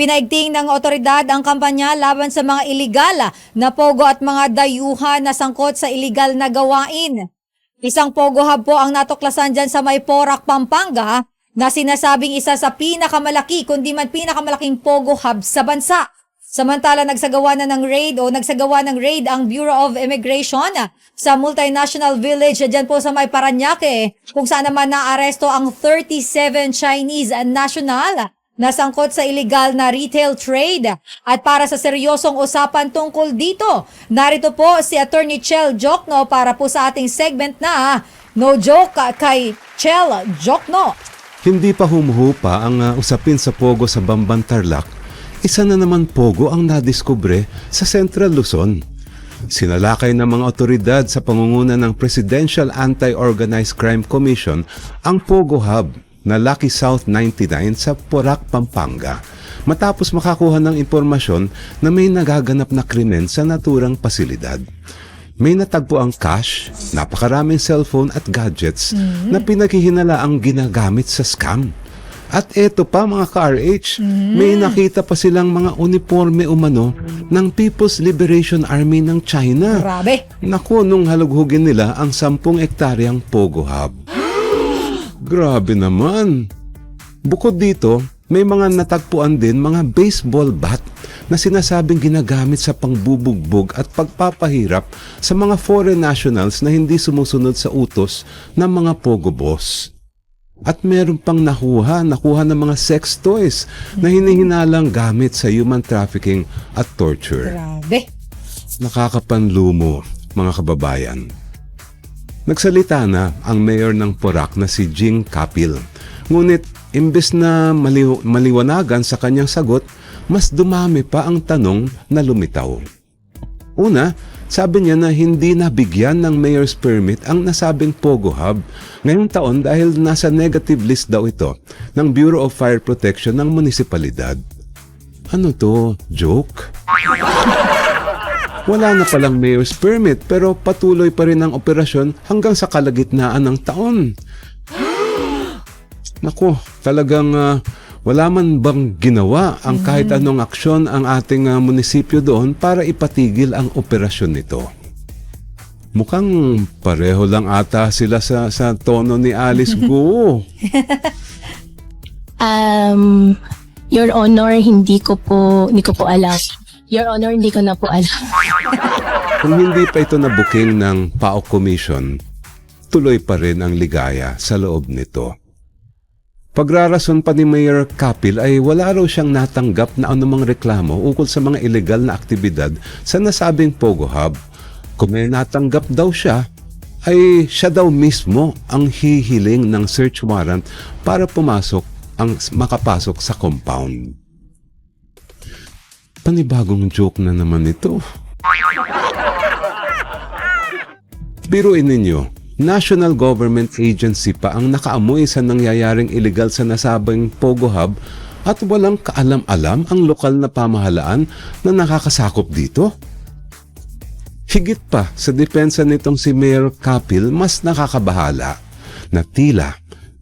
Pinaigting ng otoridad ang kampanya laban sa mga iligal na pogo at mga dayuhan na sangkot sa iligal na gawain. Isang pogo hub po ang natuklasan dyan sa may Porac, Pampanga na sinasabing isa sa pinakamalaki kundi man pinakamalaking pogo hub sa bansa. Samantala nagsagawa na ng raid o nagsagawa ng raid ang Bureau of Immigration sa multinational village dyan po sa may Paranaque kung saan naman naaresto ang 37 Chinese national na sangkot sa illegal na retail trade. At para sa seryosong usapan tungkol dito, narito po si Attorney Chel Jokno para po sa ating segment na No Joke kay Chel Jokno. Hindi pa humuhupa ang uh, usapin sa Pogo sa Bamban Tarlac. Isa na naman Pogo ang nadiskubre sa Central Luzon. Sinalakay ng mga otoridad sa pangunguna ng Presidential Anti-Organized Crime Commission ang Pogo Hub na Lucky South 99 sa Porac, Pampanga. Matapos makakuha ng impormasyon na may nagaganap na krimen sa naturang pasilidad. May natagpo ang cash, napakaraming cellphone at gadgets na pinaghihinala ang ginagamit sa scam. At eto pa mga ka-RH, may nakita pa silang mga uniforme umano ng People's Liberation Army ng China. Grabe. Naku, nung halughugin nila ang 10 ektaryang Pogo Hub. Grabe naman. Bukod dito, may mga natagpuan din mga baseball bat na sinasabing ginagamit sa pangbubugbog at pagpapahirap sa mga foreign nationals na hindi sumusunod sa utos ng mga Pogo boss. At meron pang nakuha, nakuha ng mga sex toys na hinihinalang gamit sa human trafficking at torture Grabe. nakakapanlumo, mga kababayan. Nagsalita na ang mayor ng Porac na si Jing Kapil. Ngunit, imbes na maliw- maliwanagan sa kanyang sagot, mas dumami pa ang tanong na lumitaw. Una, sabi niya na hindi nabigyan ng mayor's permit ang nasabing Pogo Hub ngayong taon dahil nasa negative list daw ito ng Bureau of Fire Protection ng munisipalidad. Ano to? Joke? Wala na palang mayor's permit pero patuloy pa rin ang operasyon hanggang sa kalagitnaan ng taon. Nako, talagang ah, wala man bang ginawa ang kahit anong aksyon ang ating ah, munisipyo doon para ipatigil ang operasyon nito. Mukhang pareho lang ata sila sa, sa tono ni Alice Guo. Um, Your Honor, hindi ko po, hindi ko po alam. Your Honor, hindi ko na po alam. Kung hindi pa ito nabuking ng PAO Commission, tuloy pa rin ang ligaya sa loob nito. Pagrarason pa ni Mayor Kapil ay wala raw siyang natanggap na anumang reklamo ukol sa mga ilegal na aktibidad sa nasabing Pogo Hub. Kung may natanggap daw siya, ay siya daw mismo ang hihiling ng search warrant para pumasok ang makapasok sa compound. Panibagong joke na naman ito. Biruin ninyo, national government agency pa ang nakaamoy sa nangyayaring illegal sa nasabing Pogo Hub at walang kaalam-alam ang lokal na pamahalaan na nakakasakop dito? Higit pa sa depensa nitong si Mayor Kapil, mas nakakabahala na tila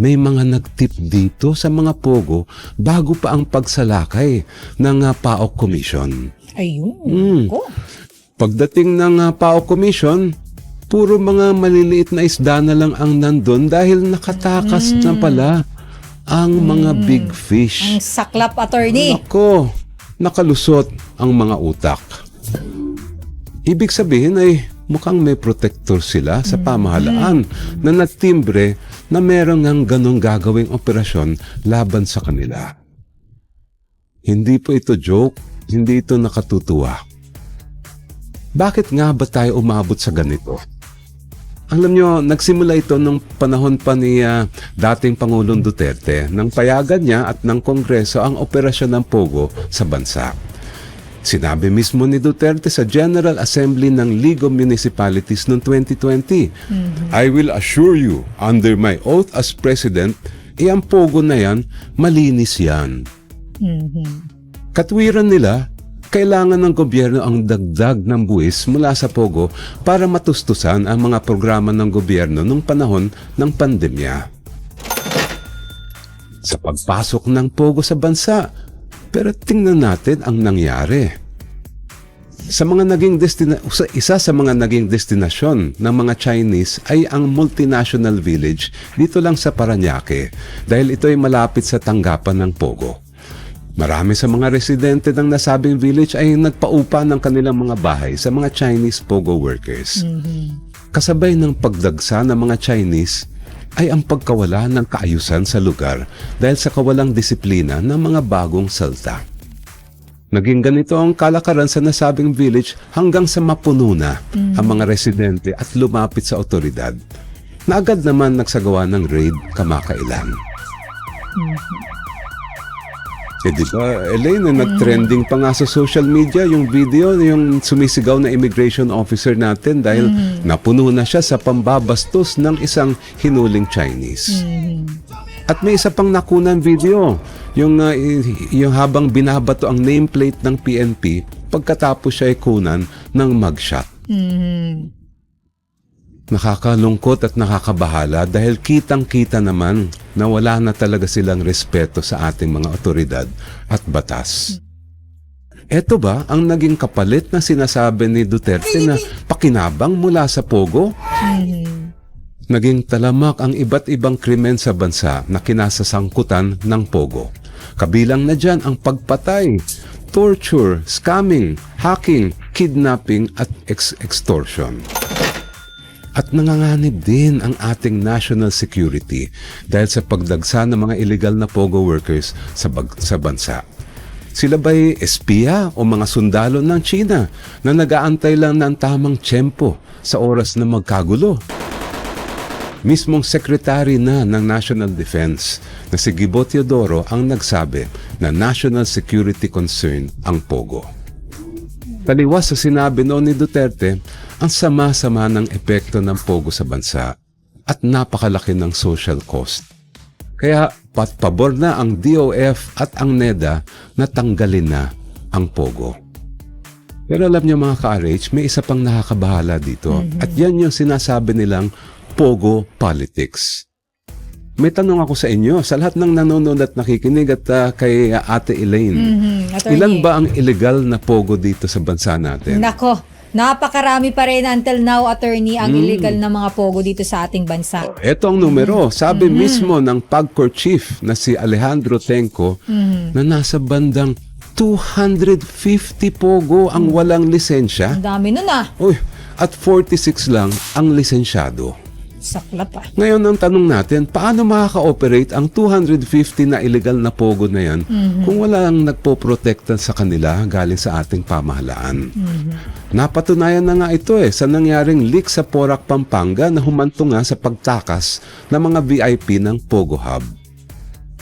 may mga nagtip dito sa mga pogo bago pa ang pagsalakay ng uh, PAOK Commission. Ayun. Mm. Ko. Pagdating ng uh, PAO Commission, puro mga maliliit na isda na lang ang nandun dahil nakatakas na pala ang mga big fish. Ang saklap attorney. Nako, nakalusot ang mga utak. Ibig sabihin ay mukhang may protector sila sa pamahalaan na nagtimbre na meron ngang ganong gagawing operasyon laban sa kanila. Hindi po ito joke, hindi ito nakatutuwa. Bakit nga ba tayo umabot sa ganito? Alam nyo, nagsimula ito nung panahon pa ni ah, dating Pangulong Duterte nang payagan niya at ng Kongreso ang operasyon ng Pogo sa bansa. Sinabi mismo ni Duterte sa General Assembly ng League of Municipalities noong 2020, I will assure you, under my oath as President, eh ang Pogo na yan, malinis yan. Katwiran nila, kailangan ng gobyerno ang dagdag ng buwis mula sa Pogo para matustusan ang mga programa ng gobyerno nung panahon ng pandemya. Sa pagpasok ng Pogo sa bansa, Pero tingnan natin ang nangyari. Sa mga naging destina- sa- isa sa mga naging destinasyon ng mga Chinese ay ang multinational village dito lang sa Paranaque dahil ito ay malapit sa tanggapan ng Pogo. Marami sa mga residente ng nasabing village ay nagpaupa ng kanilang mga bahay sa mga Chinese Pogo workers. Kasabay ng pagdagsa ng mga Chinese ay ang pagkawala ng kaayusan sa lugar dahil sa kawalang disiplina ng mga bagong salta. Naging ganito ang kalakaran sa nasabing village hanggang sa mapuno na ang mga residente at lumapit sa otoridad na agad naman nagsagawa ng raid kamakailan. Eh di ba, Elaine, eh, nag-trending pa nga sa social media yung video, yung sumisigaw na immigration officer natin dahil napuno na siya sa pambabastos ng isang hinuling Chinese. At may isa pang nakunan video, yung, i- yung habang binabato ang nameplate ng PNP pagkatapos siya ay kunan ng mugshot. Nakakalungkot at nakakabahala dahil kitang-kita naman na wala na talaga silang respeto sa ating mga otoridad at batas. Ito ba ang naging kapalit na sinasabi ni Duterte na pakinabang mula sa Pogo? Naging talamak ang iba't ibang krimen sa bansa na kinasasangkutan ng Pogo. Kabilang na dyan ang pagpatay, torture, scamming, hacking, kidnapping at ex- extortion. At nanganganib din ang ating national security dahil sa pagdagsa ng mga illegal na pogo workers sa, bag- sa bansa. Sila ba'y espiya o mga sundalo ng China na nagaantay lang ng tamang tiyempo sa oras na magkagulo? Mismong sekretary na ng National Defense na si Gibo Teodoro ang nagsabi na national security concern ang pogo. Taliwas sa sinabi noon ni Duterte, ang sama-sama ng epekto ng pogo sa bansa at napakalaki ng social cost. Kaya patpabor na ang DOF at ang NEDA na tanggalin na ang pogo. Pero alam niyo mga ka-RH, may isa pang nakakabahala dito. At yan yung sinasabi nilang pogo politics. May tanong ako sa inyo, sa lahat ng nanonood at nakikinig at ah, kay Ate Elaine, Mhm, attorney. ilan ba ang illegal na pogo dito sa bansa natin? Nako, napakarami pa rin until now, attorney, ang illegal na mga pogo dito sa ating bansa. Ito ang numero. Sabi mismo ng PAGCOR chief na si Alejandro Tenco na nasa bandang 250 pogo ang walang lisensya. Ang dami nun ah. Uy, at 46 lang ang lisensyado. Sakla pa. Ngayon ang tanong natin, paano makaka-operate ang 250 na illegal na pogo na yan kung wala ang nagpoprotekta sa kanila galing sa ating pamahalaan? Napatunayan na nga ito eh sa nangyaring leak sa Porac, Pampanga na humanto nga sa pagtakas ng mga VIP ng Pogo Hub.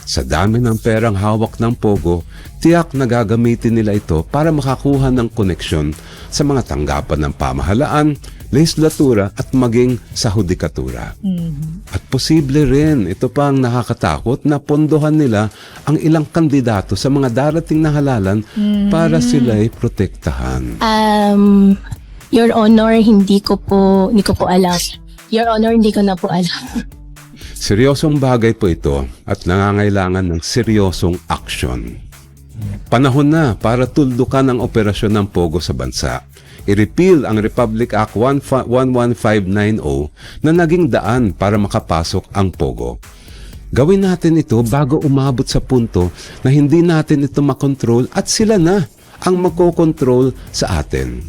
Sa dami ng perang hawak ng Pogo, tiyak na gagamitin nila ito para makakuha ng koneksyon sa mga tanggapan ng pamahalaan, legislatura at maging sa hudikatura. At posible rin, ito pa ang nakakatakot na pondohan nila ang ilang kandidato sa mga darating na halalan para sila'y protektahan. Um, Your Honor, hindi ko po, hindi ko po alam. Your Honor, hindi ko na po alam. Seryosong bagay po ito at nangangailangan ng seryosong aksyon. Panahon na para tuldukan ang operasyon ng Pogo sa bansa. I-repeal ang Republic Act 15- 11590 na naging daan para makapasok ang Pogo. Gawin natin ito bago umabot sa punto na hindi natin ito makontrol at sila na ang magkokontrol sa atin.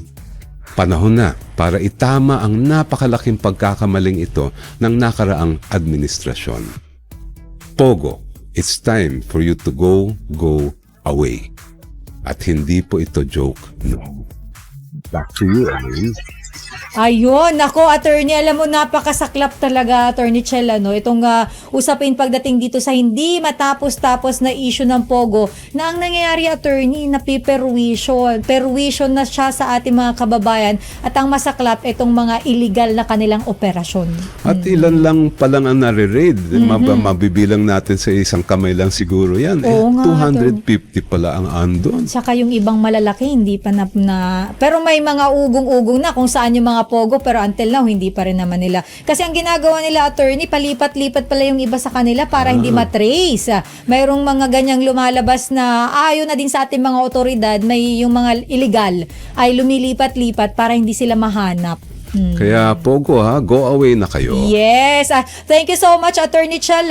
Panahon na para itama ang napakalaking pagkakamaling ito ng nakaraang administrasyon. Pogo, it's time for you to go, go away. At hindi po ito joke, no. Back to you, Elaine. Ayun, nako attorney, alam mo napakasaklap talaga attorney Chel ano, itong ah, usapin pagdating dito sa hindi matapos-tapos na issue ng Pogo na ang nangyayari attorney napiperwisyon, perwisyon na siya sa ating mga kababayan at ang masaklap itong mga illegal na kanilang operasyon. At ilan lang palang ang nare-raid. Mab- mabibilang natin sa isang kamay lang siguro yan. Eh, Oo nga, 250 pala ang andon. Saka yung ibang malalaki hindi pa na, na pero may mga ugong-ugong na kung saan yung mga pogo pero until now hindi pa rin naman nila. Kasi ang ginagawa nila attorney, palipat-lipat pala yung iba sa kanila para hindi matrace. Ah, Mayroong mga ganyang lumalabas na ayon na din sa ating mga otoridad, may yung mga illegal ay lumilipat-lipat para hindi sila mahanap. Hmm. Kaya Pogo ha, go away na kayo. Yes. Ah, thank you so much, Attorney Chal.